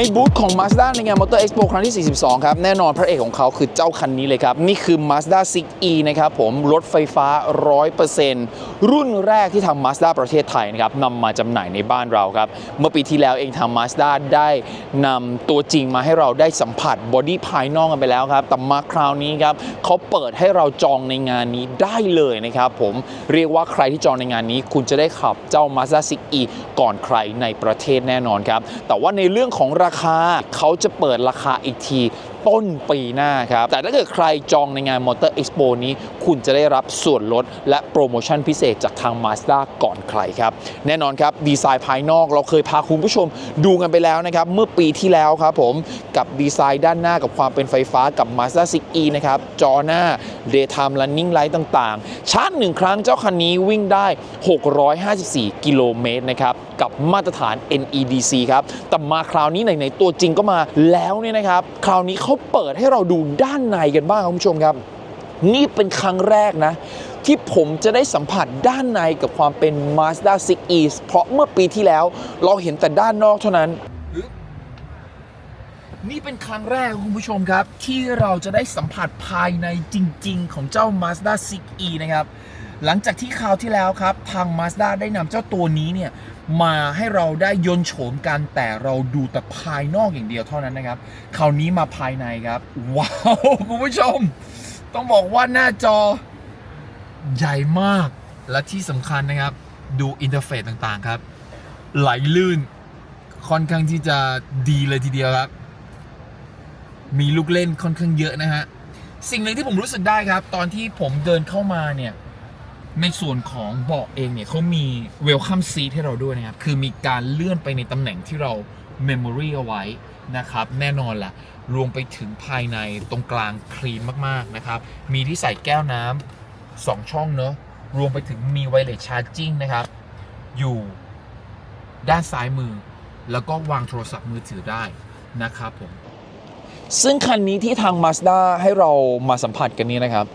ในบูธของ Mazda ในงาน Motor Expo ครั้งที่ 42 ครับ แน่นอนพระเอกของเขาคือเจ้าคันนี้เลยครับ นี่คือ Mazda 6e นะครับผม รถไฟฟ้า 100%รุ่นแรกที่ทาง Mazda ประเทศไทยนะครับนำมาจำหน่ายในบ้านเราครับ เมื่อปีที่แล้วเองทาง Mazda ได้นำตัวจริงมาให้เราได้สัมผัสบอดี้ภายนอกกันไปแล้วครับ แต่มาคราวนี้ครับเขาเปิดให้เราจองในงานนี้ได้เลยนะครับผมเรียกว่าใครที่จองในงานนี้ คุณจะได้ขับเจ้า Mazda 6e ก่อนใครในประเทศแน่นอนครับแต่ว่าในเรื่องของราราคาเขาจะเปิดราคาอีกที ต้นปีหน้าครับ แต่ถ้าเกิดใครจองในงาน Motor Expo นี้ คุณจะได้รับส่วนลดและโปรโมชั่นพิเศษจากทาง Mazda ก่อนใครครับ แน่นอนครับ ดีไซน์ภายนอกเราเคยพาคุณผู้ชมดูกันไปแล้วนะครับ เมื่อปีที่แล้วครับผมกับดีไซน์ด้านหน้ากับความเป็นไฟฟ้ากับ Mazda 6e นะครับ จอหน้า Daytime Running Light ต่างๆ ชาร์จหนึ่งครั้งเจ้าคันนี้วิ่งได้ 654 กิโลเมตรนะครับกับมาตรฐาน NEDC ครับแต่มาคราวนี้ไหนๆตัวจริงก็มาแล้วเนี่ยนะครับคราวนี้เขาเปิดให้เราดูด้านในกันบ้างคุณผู้ชมครับ นี่เป็นครั้งแรกนะ ที่ผมจะได้สัมผัสด้านในกับความเป็น Mazda 6e เพราะเมื่อปีที่แล้วเราเห็นแต่ด้านนอกเท่านั้นนี่เป็นครั้งแรกคุณผู้ชมครับ ที่เราจะได้สัมผัสภายในจริง ๆ ของเจ้า Mazda 6e นะครับ หลังจากที่คราวที่แล้วครับ ทาง Mazda ได้นำเจ้าตัวนี้เนี่ย มาให้เราได้ยนโฉมกันแต่เราดูแต่ภายนอกอย่างเดียวเท่านั้นนะครับ คราวนี้มาภายในครับ ว้าว คุณผู้ชม ต้องบอกว่าหน้าจอใหญ่มาก และที่สำคัญนะครับ ดูอินเทอร์เฟซต่างๆครับ ไหลลื่น ค่อนข้างที่จะดีเลยทีเดียวครับ มีลูกเล่นค่อนข้างเยอะนะฮะ สิ่งหนึ่งที่ผมรู้สึกได้ครับ ตอนที่ผมเดินเข้ามาเนี่ย ในส่วนของเบาะเองเนี่ยเขามี welcome seat ให้เราด้วยนะครับ คือมีการเลื่อนไปในตำแหน่งที่เรา memory เอาไว้นะครับ แน่นอนล่ะ รวมไปถึงภายในตรงกลางคลีนมาก ๆ นะครับ มีที่ใส่แก้วน้ำสองช่องเนอะรวมไปถึงมี wireless charging นะครับ อยู่ด้านซ้ายมือ แล้วก็วางโทรศัพท์มือถือได้นะครับผมซึ่งคันนี้ที่ทาง Mazda ให้เรามาสัมผัสกันนี้นะครับ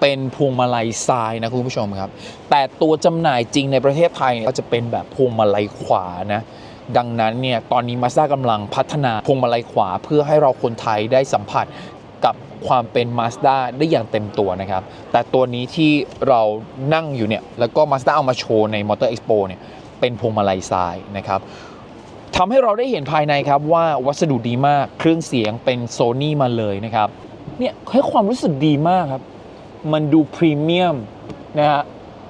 เป็นพวงมาลัยทรายนะคุณผู้ชมครับ แต่ตัวจำหน่ายจริงในประเทศไทยก็จะเป็นแบบพวงมาลัยขวานะดังนั้นเนี่ยตอนนี้ Mazda กำลังพัฒนาพวงมาลัยขวาเพื่อให้เราคนไทยได้สัมผัสกับความเป็น Mazda ได้อย่างเต็มตัวนะครับ แต่ตัวนี้ที่เรานั่งอยู่เนี่ย แล้วก็ Mazda เอามาโชว์ใน Motor Expo เนี่ยเป็นพวงมาลัยทรายนะครับทำให้เราได้เห็นภายในครับว่าวัสดุดีมากเครื่องเสียงเป็นโซนี่มาเลยนะครับเนี่ยให้ความรู้สึกดีมากครับ มันดูพรีเมียมนะฮะ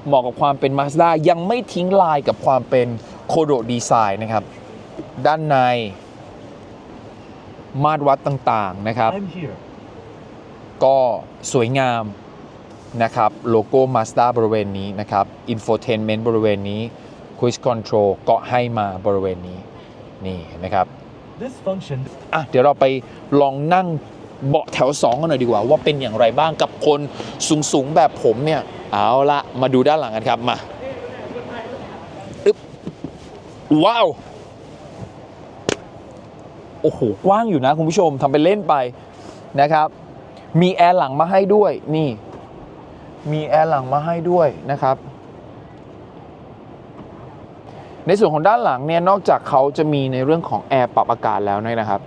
เหมาะกับความเป็น Mazda ยังไม่ทิ้งลายกับความเป็นโคโดดีไซน์นะครับ ด้านใน มาตรวัดต่างๆนะครับ I'm here. ก็สวยงามนะครับ โลโก้ Mazda บริเวณนี้นะครับ Infotainment บริเวณนี้ Cruise Control ก็ให้มาบริเวณนี้ นี่เห็นไหมครับ This function อะเดี๋ยวเราไปลองนั่ง เบาะแถว 2 กันหน่อยดีกว่า ว่าเป็นอย่างไรบ้างกับคนสูงๆแบบผมเนี่ย เอาละมาดูด้านหลังกันครับมาอึ๊บว้าว โอ้โห กว้างอยู่นะคุณผู้ชมทำเป็นเล่นไปนะครับ มีแอร์หลังมาให้ด้วยนี่ มีแอร์หลังมาให้ด้วยนะครับในส่วนของด้านหลังเนี่ยนอกจากเขาจะมีในเรื่องของแอร์ปรับอากาศแล้วเนี่ยนะครับ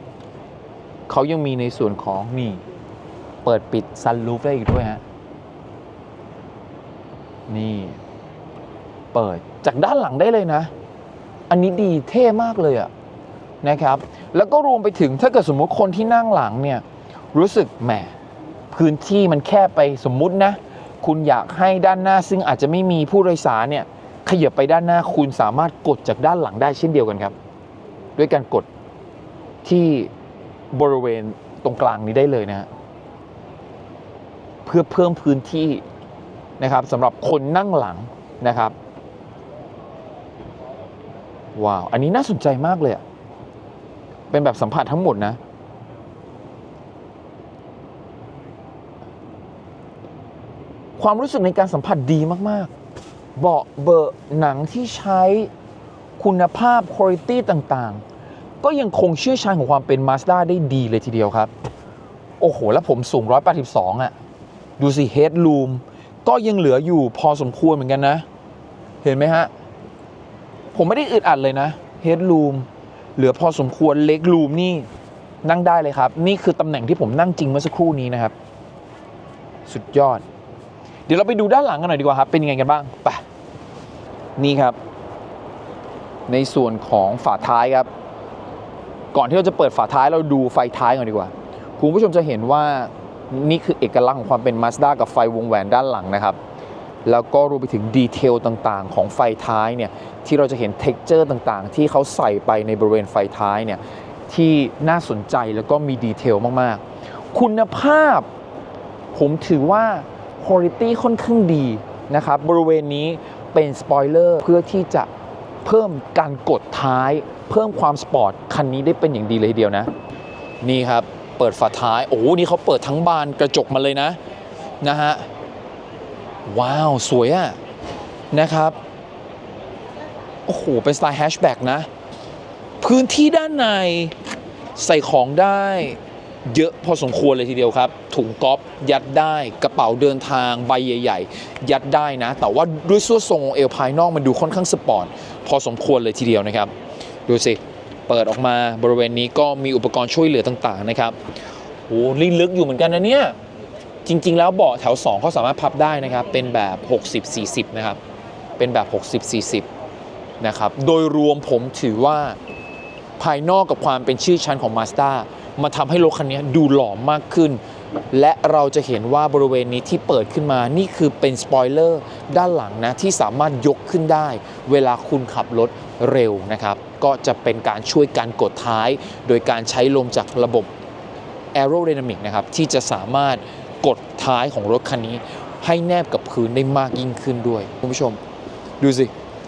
เขายังมีในส่วนของนี่เปิดปิดซันรูฟได้อีกด้วยฮะ นี่ เปิดจากด้านหลังได้เลยนะ อันนี้ดีเท่มากเลยอะนะครับ แล้วก็รวมไปถึงถ้าเกิดสมมุติคนที่นั่งหลังเนี่ย รู้สึกแหมพื้นที่มันแคบไปสมมุตินะ คุณอยากให้ด้านหน้าซึ่งอาจจะไม่มีผู้โดยสารเนี่ยขยับไปด้านหน้าคุณสามารถกดจากด้านหลังได้เช่นเดียวกันครับ ด้วยการกดที่ บริเวณตรงกลางนี้ได้เลยนะเพื่อเพิ่มพื้นที่นะครับสำหรับคนนั่งหลังนะครับว้าวอันนี้น่าสนใจมากเลยเป็นแบบสัมผัสทั้งหมดนะความรู้สึกในการสัมผัสดีมาก ๆ เบาะเบอะหนังที่ใช้คุณภาพคุณภาพต่าง ๆ ก็ยังคงเชื่อชาญของความเป็น Mazda ได้ดีเลยทีเดียวครับ โอ้โห แล้วผมสูง 182 อะ ดูสิเฮด o ูมก็ยังเหลืออยู่พอสมควรเหมือนกันนะ เห็นไหมฮะ ผมไม่ได้อึดอัดเลยนะเฮด o ูมเหลือพอสมควรเล็กรูมนี่นั่งได้เลยครับ นี่คือตำแหน่งที่ผมนั่งจริงเมื่อสักครู่นี้นะครับ สุดยอด เดี๋ยวเราไปดูด้านหลังกันหน่อยดีกว่าครับ เป็นยังไงกันบ้างไปนี่ครับ ในส่วนของฝาท้ายครับ ก่อนที่เราจะเปิดฝาท้ายเราดูไฟท้ายก่อนดีกว่า คุณผู้ชมจะเห็นว่านี่คือเอกลักษณ์ของความเป็น Mazda กับไฟวงแหวนด้านหลังนะครับ แล้วก็รวมไปถึงดีเทลต่างๆ ของไฟท้ายเนี่ยที่เราจะเห็นเท็กเจอร์ต่างๆ ที่เขาใส่ไปในบริเวณไฟท้ายเนี่ยที่น่าสนใจแล้วก็มีดีเทลมากๆ คุณภาพ ผมถือว่า Quality ค่อนข้างดีนะครับบริเวณนี้เป็นสปอยเลอร์เพื่อที่จะ เพิ่มการกดท้าย เพิ่มความสปอร์ตคันนี้ได้เป็นอย่างดีเลยทีเดียวนะ นี่ครับเปิดฝาท้ายโอ้โหนี่เขาเปิดทั้งบานกระจกมาเลยนะนะฮะว้าวสวยอะนะครับโอ้โหเป็นสไตล์แฮชแบ็กนะ พื้นที่ด้านในใส่ของได้ เยอะพอสมควรเลยทีเดียวครับ ถุงก๊อฟยัดได้กระเป๋าเดินทางใบใหญ่ ๆ ยัดได้นะ แต่ว่าด้วยส่วนทรงเอวภายนอกมันดูค่อนข้างสปอร์ตพอสมควรเลยทีเดียวนะครับ ดูสิ เปิดออกมาบริเวณนี้ก็มีอุปกรณ์ช่วยเหลือต่างๆนะครับโอ้ลิลึกอยู่เหมือนกันนะเนี่ย จริง ๆ แล้วเบาะแถว2เขาสามารถพับได้นะครับ เป็นแบบ 60-40 นะครับ เป็นแบบ 60-40 นะครับ โดยรวมผมถือว่าภายนอกกับความเป็นชื่อชั้นของ Mazda มาทำให้รถคันนี้ดูหล่อมากขึ้น และเราจะเห็นว่าบริเวณนี้ที่เปิดขึ้นมานี่คือเป็นสปอยเลอร์ด้านหลังนะที่สามารถยกขึ้นได้ เวลาคุณขับรถเร็วนะครับ ก็จะเป็นการช่วยการกดท้าย โดยการใช้ลมจากระบบ aerodynamic นะครับที่จะสามารถกดท้ายของรถคันนี้ ให้แนบกับพื้นได้มากยิ่งขึ้นด้วยคุณผู้ชม ดูสิ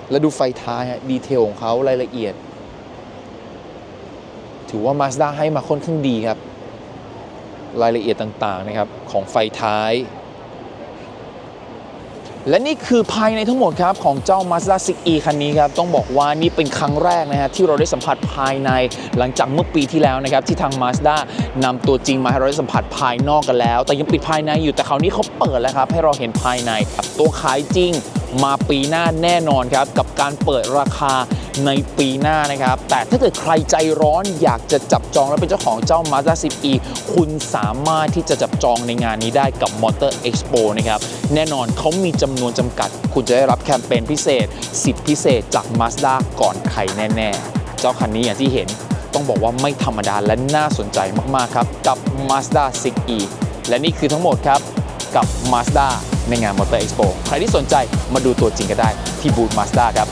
แล้วดูไฟท้ายดีเทลของเขารายละเอียด ถือว่า Mazda ให้มาค่อนข้างดีครับ รายละเอียดต่างๆนะครับของไฟท้าย และนี่คือภายในทั้งหมดครับของเจ้า Mazda 6e คันนี้ครับ ต้องบอกว่านี่เป็นครั้งแรกนะฮะที่เราได้สัมผัสภายในหลังจากเมื่อปีที่แล้วนะครับ ที่ทาง Mazda นำตัวจริงมาให้เราได้สัมผัสภายนอกกันแล้ว แต่ยังปิดภายในอยู่แต่คราวนี้เขาเปิดแล้วครับให้เราเห็นภายในครับตัวขายจริง มาปีหน้าแน่นอนครับ กับการเปิดราคาในปีหน้านะครับ แต่ถ้าเกิดใครใจร้อนอยากจะจับจองและเป็นเจ้าของเจ้า Mazda 10e คุณสามารถที่จะจับจองในงานนี้ได้กับ Motor Expo นะครับ แน่นอนเขามีจำนวนจำกัด คุณจะได้รับแคมเปญพิเศษ 10 พิเศษจาก Mazda ก่อนใครแน่ ๆ เจ้าคันนี้อย่างที่เห็นต้องบอกว่าไม่ธรรมดาและน่าสนใจมาก ๆ ครับ กับ Mazda 6e และนี่คือทั้งหมดครับกับ Mazda ในงาน Motor Expo ใครที่สนใจมาดูตัวจริงก็ได้ที่บูธ Mazda ครับ